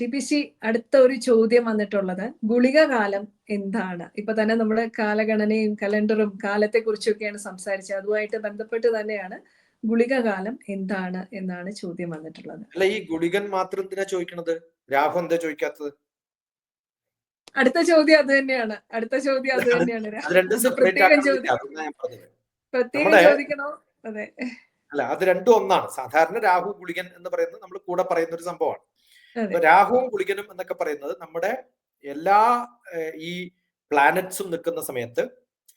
T P C അടുത്ത ഒരു ചോദ്യം വന്നിട്ടുള്ളത് ഗുളിക കാലം എന്താണ്? ഇപ്പൊ തന്നെ നമ്മുടെ കാലഗണനയും കലണ്ടറും കാലത്തെ കുറിച്ചൊക്കെയാണ് സംസാരിച്ചത്. അതുമായിട്ട് ബന്ധപ്പെട്ട് തന്നെയാണ് ഗുളിക കാലം എന്താണ് എന്നാണ് ചോദ്യം വന്നിട്ടുള്ളത്. അല്ല ഈ ഗുളികൻ മാത്രം എന്തിനാ ചോദിക്കണത്? രാഹു എന്താ ചോദിക്കാത്തത്? അടുത്ത ചോദ്യം അത് തന്നെയാണ്. അടുത്ത ചോദ്യം അത് തന്നെയാണ്. പ്രത്യേകം പ്രത്യേകം ചോദിക്കണോ? അതെ. അല്ല അത് രണ്ടും ഒന്നാണ്. സാധാരണ രാഹു ഗുളികൻ എന്ന് പറയുന്നത് നമ്മൾ കൂടെ പറയുന്ന ഒരു സംഭവമാണ്. രാഹുവും ഗുളികനും എന്നൊക്കെ പറയുന്നത് നമ്മുടെ എല്ലാ ഈ പ്ലാനറ്റ്സും നിൽക്കുന്ന സമയത്ത്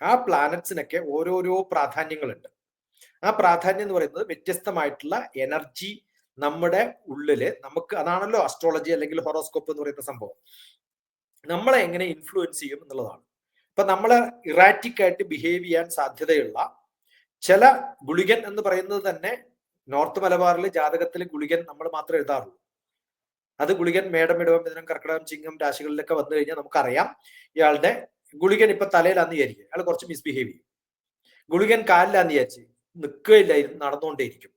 ആ പ്ലാനറ്റ്സിനൊക്കെ ഓരോരോ പ്രാധാന്യങ്ങളുണ്ട്. ആ പ്രാധാന്യം എന്ന് പറയുന്നത് വ്യത്യസ്തമായിട്ടുള്ള എനർജി നമ്മുടെ ഉള്ളിൽ നമുക്ക് അതാണല്ലോ അസ്ട്രോളജി അല്ലെങ്കിൽ ഹൊറോസ്കോപ്പ് എന്ന് പറയുന്ന സംഭവം. നമ്മളെ എങ്ങനെ ഇൻഫ്ലുവൻസ് ചെയ്യും എന്നുള്ളതാണ്. ഇപ്പൊ നമ്മൾ ഇറാറ്റിക് ആയിട്ട് ബിഹേവ് ചെയ്യാൻ സാധ്യതയുള്ള ചില ഗുളികൻ എന്ന് പറയുന്നത് തന്നെ നോർത്ത് മലബാറിൽ ജാതകത്തിൽ ഗുളികൻ നമ്മൾ മാത്രമേ എഴുതാറുള്ളൂ. അത് ഗുളികൻ മേടം ഇടവം മിഥുനം കർക്കിടകം ചിങ്ങം രാശികളിലൊക്കെ വന്നു കഴിഞ്ഞാൽ നമുക്കറിയാം ഇയാളുടെ ഗുളികൻ ഇപ്പൊ തലയിലാന്ന് വിചാരിക്കും അയാൾ കുറച്ച് മിസ്ബിഹേവ് ചെയ്യും. ഗുളികൻ കാലിലാന്ന് വിചാരിച്ച് നിൽക്കുകയില്ലായിരുന്നു നടന്നുകൊണ്ടേയിരിക്കും.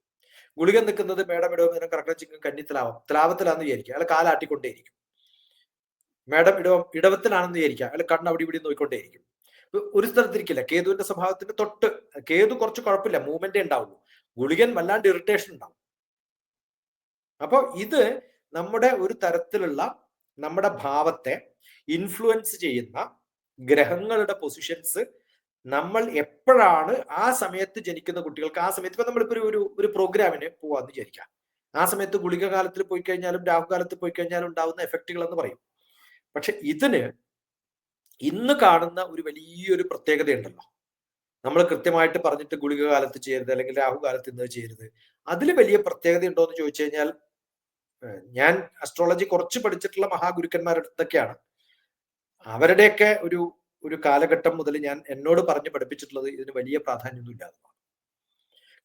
ഗുളികൻ നിൽക്കുന്നത് മേടം ഇടവം മിഥുനം കർക്കിടകം ചിങ്ങം കന്നി തലാവം തലാവത്തിലാന്ന് വിചാരിക്കും അയാൾ കാലാട്ടിക്കൊണ്ടേയിരിക്കും. മേടം ഇടവം ഇടവത്തിലാണെന്ന് വിചാരിക്കുക. അയാൾ കണ്ണ് അവിടെ ഇവിടെ നോക്കിക്കൊണ്ടേയിരിക്കും. ഒരു സ്ഥലത്തിരിക്കില്ല. കേതുവിന്റെ സ്വഭാവത്തിന്റെ തൊട്ട് കേതു കുറച്ച് കുഴപ്പമില്ല മൂവ്മെന്റേ ഉണ്ടാവുള്ളൂ. ഗുളികൻ വല്ലാണ്ട് ഇറിറ്റേഷൻ ഉണ്ടാവും. അപ്പൊ ഇത് നമ്മുടെ ഒരു തരത്തിലുള്ള നമ്മുടെ ഭാവത്തെ ഇൻഫ്ലുവൻസ് ചെയ്യുന്ന ഗ്രഹങ്ങളുടെ പൊസിഷൻസ് നമ്മൾ എപ്പോഴാണ് ആ സമയത്ത് ജനിക്കുന്ന കുട്ടികൾക്ക് ആ സമയത്ത് ഇപ്പൊ നമ്മളിപ്പോ ഒരു- ഒരു പ്രോഗ്രാമിന് പോവാന്ന് വിചാരിക്കാം. ആ സമയത്ത് ഗുളിക കാലത്തിൽ പോയി കഴിഞ്ഞാലും രാഹു രാഹുകാലത്ത് പോയി കഴിഞ്ഞാലും ഉണ്ടാവുന്ന എഫക്റ്റുകൾ എന്ന് പറയും. പക്ഷെ ഇതിന് ഇന്ന് കാണുന്ന ഒരു വലിയൊരു പ്രത്യേകത ഉണ്ടല്ലോ നമ്മൾ കൃത്യമായിട്ട് പറഞ്ഞിട്ട് ഗുളിക കാലത്ത് ചെയ്യരുത് അല്ലെങ്കിൽ രാഹുകാലത്ത് ഇന്ന് ചെയ്യരുത്. അതിൽ വലിയ പ്രത്യേകത ഉണ്ടോ എന്ന് ചോദിച്ചു കഴിഞ്ഞാൽ ഞാൻ അസ്ട്രോളജി കുറച്ച് പഠിച്ചിട്ടുള്ള മഹാഗുരുക്കന്മാരുടെ അടുത്തൊക്കെയാണ്. അവരുടെയൊക്കെ ഒരു ഒരു കാലഘട്ടം മുതൽ ഞാൻ എന്നോട് പറഞ്ഞ് പഠിപ്പിച്ചിട്ടുള്ളത് ഇതിന് വലിയ പ്രാധാന്യമൊന്നും ഇല്ലാത്തതാണ്.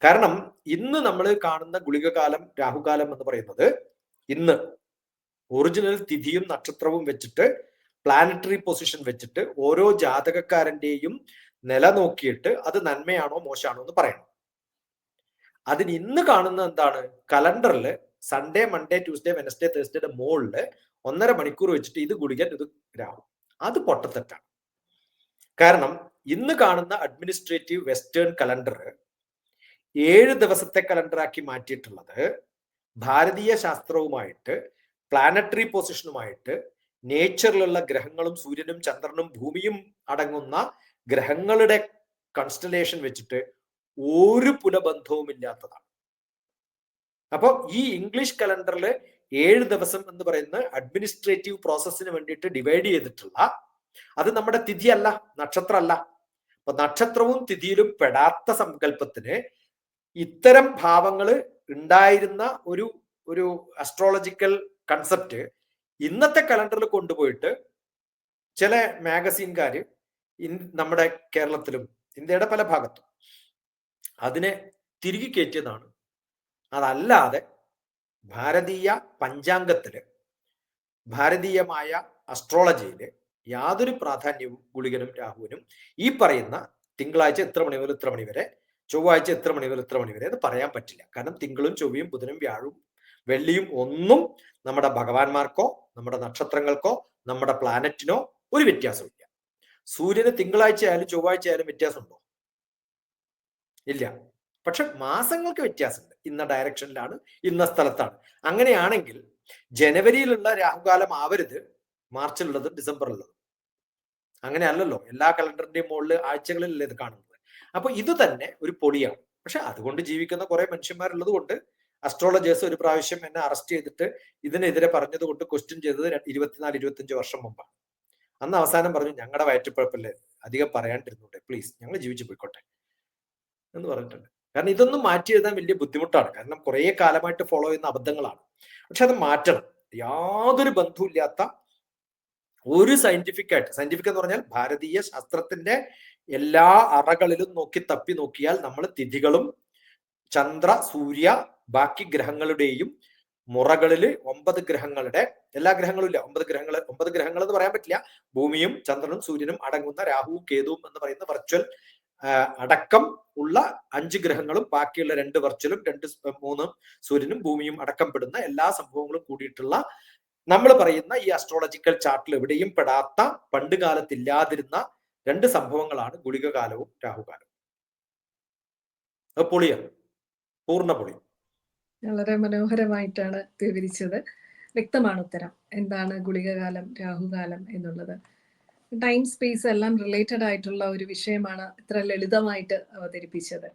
കാരണം ഇന്ന് നമ്മൾ കാണുന്ന ഗുളികകാലം രാഹുകാലം എന്ന് പറയുന്നത് ഇന്ന് ഒറിജിനൽ തിഥിയും നക്ഷത്രവും വെച്ചിട്ട് പ്ലാനറ്ററി പൊസിഷൻ വെച്ചിട്ട് ഓരോ ജാതകക്കാരന്റെയും നില നോക്കിയിട്ട് അത് നന്മയാണോ മോശമാണോ എന്ന് പറയണം. അതിന് ഇന്ന് കാണുന്ന എന്താണ്? കലണ്ടറിൽ സൺഡേ മൺഡേ ട്യൂസ്ഡേ വെനസ്ഡേ തേഴ്സ്ഡേയുടെ മുകളിൽ ഒന്നര മണിക്കൂർ വെച്ചിട്ട് ഇത് ഗുളികൻ ഇത് ഗ്രാമം അത് പൊട്ടത്തെറ്റാണ്. കാരണം ഇന്ന് കാണുന്ന അഡ്മിനിസ്ട്രേറ്റീവ് വെസ്റ്റേൺ കലണ്ടർ ഏഴ് ദിവസത്തെ കലണ്ടറാക്കി മാറ്റിയിട്ടുള്ളത് ഭാരതീയ ശാസ്ത്രവുമായിട്ട് പ്ലാനറ്ററി പൊസിഷനുമായിട്ട് നേച്ചറിലുള്ള ഗ്രഹങ്ങളും സൂര്യനും ചന്ദ്രനും ഭൂമിയും അടങ്ങുന്ന ഗ്രഹങ്ങളുടെ കൺസ്റ്റലേഷൻ വെച്ചിട്ട് ഒരു പുനബന്ധവും ഇല്ലാത്തതാണ് അപ്പോൾ ഈ ഇംഗ്ലീഷ് കലണ്ടറിൽ ഏഴ് ദിവസം എന്ന് പറയുന്ന അഡ്മിനിസ്ട്രേറ്റീവ് പ്രോസസ്സിന് വേണ്ടിയിട്ട് ഡിവൈഡ് ചെയ്തിട്ടുള്ള അത് നമ്മുടെ തിഥിയല്ല നക്ഷത്രമല്ല അപ്പൊ നക്ഷത്രവും തിഥിയിലും പെടാത്ത സങ്കല്പത്തിന് ഇത്തരം ഭാവങ്ങൾ ഉണ്ടായിരുന്ന ഒരു ഒരു അസ്ട്രോളജിക്കൽ കൺസെപ്റ്റ് ഇന്നത്തെ കലണ്ടറിൽ കൊണ്ടുപോയിട്ട് ചില മാഗസീൻകാർ നമ്മുടെ കേരളത്തിലും ഇന്ത്യയുടെ പല ഭാഗത്തും അതിനെ തിരികെ കയറ്റിയതാണ്. അതല്ലാതെ ഭാരതീയ പഞ്ചാംഗത്തിൽ ഭാരതീയമായ അസ്ട്രോളജിയിൽ യാതൊരു പ്രാധാന്യവും ഗുളികനും രാഹുവിനും ഈ പറയുന്ന തിങ്കളാഴ്ച എത്ര മണി മുതൽ ഇത്ര മണി വരെ ചൊവ്വാഴ്ച എത്ര മണി മുതൽ ഇത്ര മണി വരെ എന്ന് പറയാൻ പറ്റില്ല. കാരണം തിങ്കളും ചൊവ്വയും ബുധനും വ്യാഴവും വെള്ളിയും ഒന്നും നമ്മുടെ ഭഗവാന്മാർക്കോ നമ്മുടെ നക്ഷത്രങ്ങൾക്കോ നമ്മുടെ പ്ലാനറ്റിനോ ഒരു വ്യത്യാസമില്ല സൂര്യന് തിങ്കളാഴ്ച ആയാലും ചൊവ്വാഴ്ച ആയാലും വ്യത്യാസമുണ്ടോ? ഇല്ല. പക്ഷെ മാസങ്ങൾക്ക് വ്യത്യാസമുണ്ട്. ഇന്ന ഡയറക്ഷനിലാണ് ഇന്ന സ്ഥലത്താണ്. അങ്ങനെയാണെങ്കിൽ ജനുവരിയിലുള്ള രാഹുകാലം ആവരുത് മാർച്ചിലുള്ളത് ഡിസംബറിലുള്ളത്. അങ്ങനെ അല്ലല്ലോ എല്ലാ കലണ്ടറിന്റെയും മുകളിൽ ആഴ്ചകളിലല്ലേ ഇത് കാണുന്നത്. അപ്പൊ ഇത് തന്നെ ഒരു പൊടിയാണ്. പക്ഷെ അതുകൊണ്ട് ജീവിക്കുന്ന കുറെ മനുഷ്യന്മാരുള്ളത് കൊണ്ട് അസ്ട്രോളജേഴ്സ് ഒരു പ്രാവശ്യം എന്നെ അറസ്റ്റ് ചെയ്തിട്ട് ഇതിനെതിരെ പറഞ്ഞത് കൊണ്ട് ക്വസ്റ്റ്യൻ ചെയ്തത് ഇരുപത്തിനാല് ഇരുപത്തിയഞ്ച് വർഷം മുമ്പാണ്. അന്ന് അവസാനം പറഞ്ഞു ഞങ്ങളുടെ വയറ്റുപ്പഴപ്പല്ലേ അധികം പറയാണ്ടിരുന്നൂടെ പ്ലീസ് ഞങ്ങൾ ജീവിച്ചു പോയിക്കോട്ടെ. എന്ന് പറഞ്ഞിട്ടുണ്ട്. കാരണം ഇതൊന്നും മാറ്റി എഴുതാൻ വലിയ ബുദ്ധിമുട്ടാണ്. കാരണം കുറേ കാലമായിട്ട് ഫോളോ ചെയ്യുന്ന അബദ്ധങ്ങളാണ്. പക്ഷെ അത് മാറ്റണം. യാതൊരു ബന്ധവുമില്ലാത്ത ഒരു സയന്റിഫിക് ആയിട്ട് സയന്റിഫിക് എന്ന് പറഞ്ഞാൽ ഭാരതീയ ശാസ്ത്രത്തിന്റെ എല്ലാ അറകളിലും നോക്കി തപ്പി നോക്കിയാൽ നമ്മൾ തിഥികളും ചന്ദ്ര സൂര്യ ബാക്കി ഗ്രഹങ്ങളുടെയും മുറകളിൽ ഒമ്പത് ഗ്രഹങ്ങളുടെ എല്ലാ ഗ്രഹങ്ങളും ഇല്ല ഒമ്പത് ഗ്രഹങ്ങൾ ഒമ്പത് ഗ്രഹങ്ങൾ എന്ന് പറയാൻ പറ്റില്ല. ഭൂമിയും ചന്ദ്രനും സൂര്യനും അടങ്ങുന്ന രാഹുവും കേതുവും എന്ന് പറയുന്ന വെർച്വൽ അടക്കം ഉള്ള അഞ്ച് ഗ്രഹങ്ങളും ബാക്കിയുള്ള രണ്ട് വെർച്വലും രണ്ട് മൂന്നും സൂര്യനും ഭൂമിയും അടക്കം പെടുന്ന എല്ലാ സംഭവങ്ങളും കൂടിയിട്ടുള്ള നമ്മൾ പറയുന്ന ഈ അസ്ട്രോളജിക്കൽ ചാർട്ടിൽ എവിടെയും പെടാത്ത പണ്ട് കാലത്ത് ഇല്ലാതിരുന്ന രണ്ട് സംഭവങ്ങളാണ് ഗുളികകാലവും രാഹുകാലവും. പൊളിയാണ് പൂർണ പൊളി. വളരെ മനോഹരമായിട്ടാണ് വിവരിച്ചത്. വ്യക്തമാണ് ഉത്തരം. എന്താണ് ഗുളികകാലം രാഹുകാലം എന്നുള്ളത്. ടൈം സ്പേസ് എല്ലാം റിലേറ്റഡ് ആയിട്ടുള്ള ഒരു വിഷയമാണ് ഇത്ര ലളിതമായിട്ട് അവതരിപ്പിച്ചത്.